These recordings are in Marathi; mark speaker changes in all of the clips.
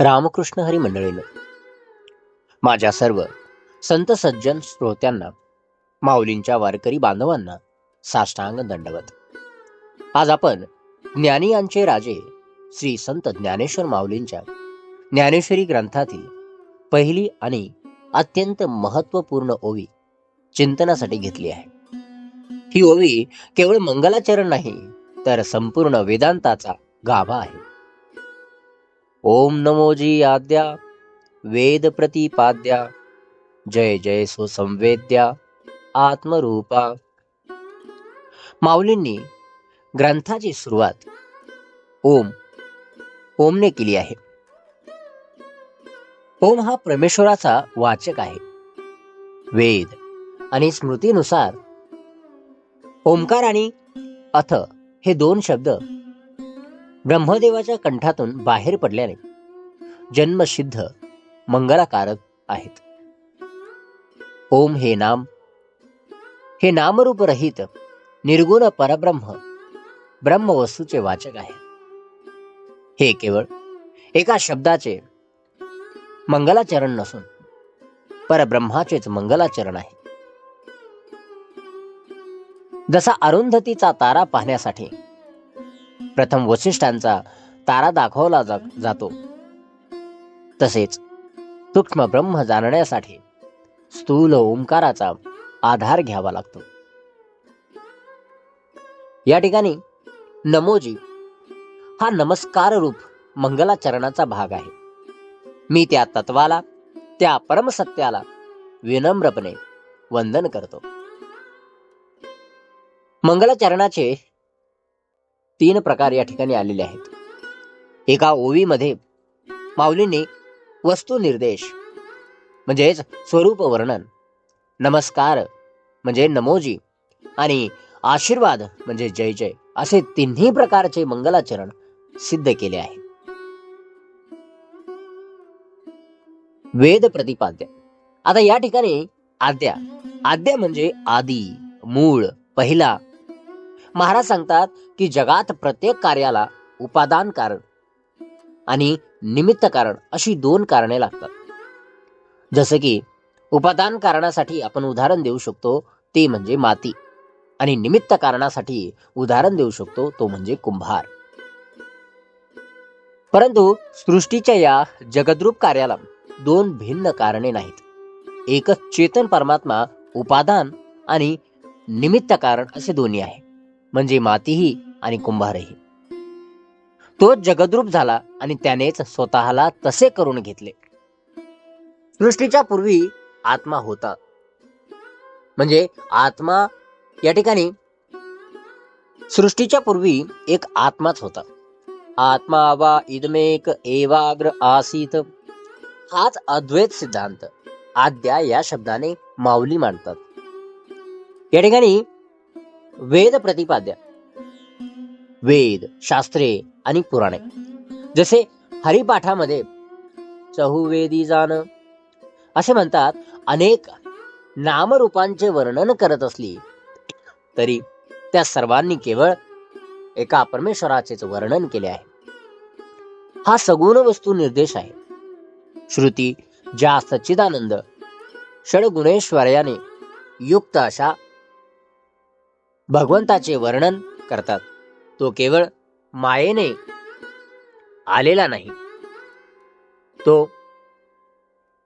Speaker 1: रामकृष्ण हरी मंडळीनं माझ्या सर्व संत सज्जन श्रोत्यांना माऊलींच्या वारकरी बांधवांना साष्टांग दंडवत. आज आपण ज्ञानी यांचे राजे श्री संत ज्ञानेश्वर माऊलींच्या ज्ञानेश्वरी ग्रंथातील पहिली आणि अत्यंत महत्त्वपूर्ण ओवी चिंतनासाठी घेतली आहे. ही ओवी केवळ मंगलाचरण नाही तर संपूर्ण वेदांताचा गाभा आहे. ओम नमोजी आद्या। वेद प्रतिपाद्या। जय जय सुसंवेद्या। आत्मरूपा। माऊलींनी ग्रंथाची सुरुवात ओम ओमने केली आहे. ओम हा परमेश्वराचा वाचक आहे. वेद आणि स्मृतीनुसार ओंकार आणि अथ हे दोन शब्द ब्रह्मदेवाच्या कंठातून बाहेर पडल्याने जन्मसिद्ध मंगलाकारक आहेत. ओम हे नाम. हे नामरूप रहित निर्गुण परब्रह्म ब्रह्मवस्तूचे वाचक आहे. हे केवळ एका शब्दाचे मंगलाचरण नसून परब्रह्माचेच मंगलाचरण आहे. जसा अरुंधतीचा तारा पाहण्यासाठी प्रथम वसिष्ठांचा तारा दाखवला जा- जातो. तसेच सूक्ष्म ब्रह्म जाणण्यासाठी स्थूल ओंकाराचा आधार घ्यावा लागतो. या ठिकाणी नमोजी हा नमस्कार रूप मंगलाचरणाचा भाग आहे. मी त्या तत्वाला त्या परमसत्याला विनम्रपणे वंदन करतो. मंगलाचरणाचे तीन प्रकार या ठिकाणी आलेले आहेत. एका ओवीमध्ये माऊलींनी वस्तुनिर्देश म्हणजेच स्वरूप वर्णन नमस्कार म्हणजे नमोजी आणि आशीर्वाद म्हणजे जय जय असे तिन्ही प्रकारचे मंगलाचरण सिद्ध केले आहे. वेद प्रतिपाद्य. आता या ठिकाणी आद्या. आद्या म्हणजे आदी मूळ पहिला महाराज सांगतात की जगात प्रत्येक कार्याला उपादान कारण आणि निमित्त कारण अशी दोन कारणे लागतात. जसं की उपादान कारणासाठी आपण उदाहरण देऊ शकतो ते म्हणजे माती. आणि निमित्त कारणासाठी उदाहरण देऊ शकतो तो म्हणजे कुंभार. परंतु सृष्टीच्या या जगद्रूप कार्याला दोन भिन्न कारणे नाहीत. एकच चेतन परमात्मा उपादान आणि निमित्त कारण असे दोन्ही आहे. म्हणजे मातीही आणि कुंभारही. तो जगद्रूप झाला आणि त्यानेच स्वतःला तसे करून घेतले. सृष्टीच्या पूर्वी आत्मा होता. म्हणजे आत्मा या ठिकाणी सृष्टीच्या पूर्वी एक आत्माच होता. आत्मा वा इदमेक एवाग्र आसीत. हाच अद्वैत सिद्धांत. आद्या या शब्दाने माऊली मांडतात. या ठिकाणी वेद प्रतिपाद्य. वेद शास्त्रे आणि पुराणे. जसे हरिपाठामध्ये चहुवेदी जाण असे म्हणतात अनेक नामरूपांचे वर्णन करत असली तरी त्या सर्वांनी केवळ एका परमेश्वराचेच वर्णन केले आहे. हा सगुण वस्तू निर्देश आहे. श्रुती ज्या सच्चिदानंद षडगुणेश्वर्याने युक्त अशा भगवंताचे वर्णन करतात. तो केवळ मायेने आलेला नाही. तो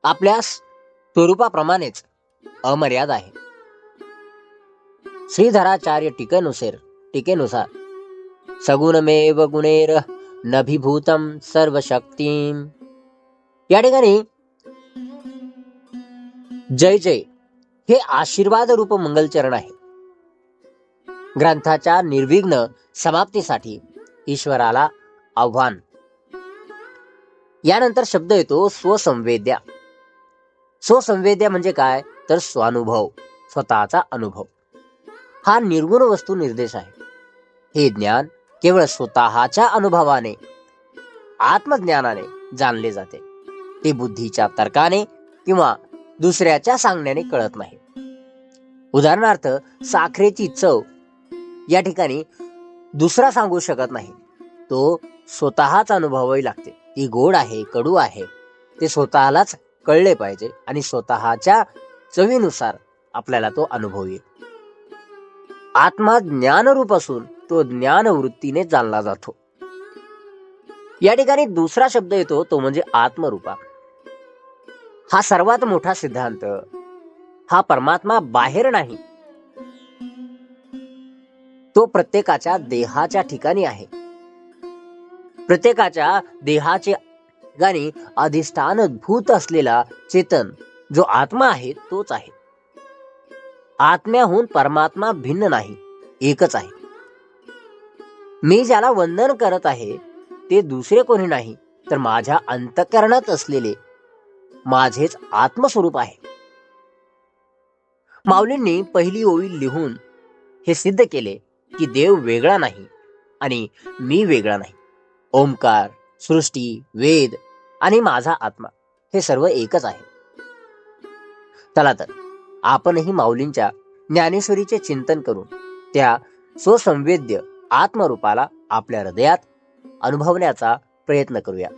Speaker 1: आपल्या स्वरूपाप्रमाणेच अमर्याद आहे. श्रीधराचार्य टीकेनुसार टीकेनुसार सगुणमेव गुणेर नभिभूतम सर्व शक्ती या ठिकाणी जय जय हे आशीर्वाद रूप मंगलचरण आहे. ग्रंथाच्या निर्विघ्न समाप्तीसाठी ईश्वराला आव्हान. यानंतर शब्द येतो स्वसंवेद्या. स्वसंवेद्या म्हणजे काय? तर स्वानुभव स्वतःचा अनुभव. हा निर्गुण वस्तू निर्देश आहे. हे ज्ञान केवळ स्वतःच्या अनुभवाने आत्मज्ञानाने जाणले जाते. ते बुद्धीच्या तर्काने किंवा दुसऱ्याच्या सांगण्याने कळत नाही. उदाहरणार्थ साखरेची चव या ठिकाणी दुसरा सांगू शकत नाही. तो स्वतःच अनुभवावी लागते. ती गोड आहे कडू आहे ते स्वतःलाच कळले पाहिजे आणि स्वतःच्या चवीनुसार आपल्याला तो अनुभव येईल. आत्मा ज्ञानरूप असून तो ज्ञानवृत्तीने जाणला जातो. या ठिकाणी दुसरा शब्द येतो तो म्हणजे आत्मरूपा. हा सर्वात मोठा सिद्धांत. हा परमात्मा बाहेर नाही तो प्रत्येकाच्या देहाच्या ठिकाणी आहे. प्रत्येकाच्या देहाचे ठिकाणी अधिष्ठान भूत असलेला चेतन जो आत्मा आहे तोच आहे. आत्म्याहून परमात्मा भिन्न नाही एकच आहे. मी ज्याला वंदन करत आहे ते दुसरे कोणी नाही तर माझ्या अंतकरणात असलेले माझेच आत्मस्वरूप आहे. माऊलींनी पहिली ओळी लिहून हे सिद्ध केले. की देव वेगळा नाही आणि मी वेगळा नाही. ओंकार सृष्टी वेद आणि माझा आत्मा हे सर्व एकच आहे. चला तर आपणही माऊलींच्या ज्ञानेश्वरीचे चिंतन करून त्या स्वसंवेद्य आत्मरूपाला आपल्या हृदयात अनुभवण्याचा प्रयत्न करूया.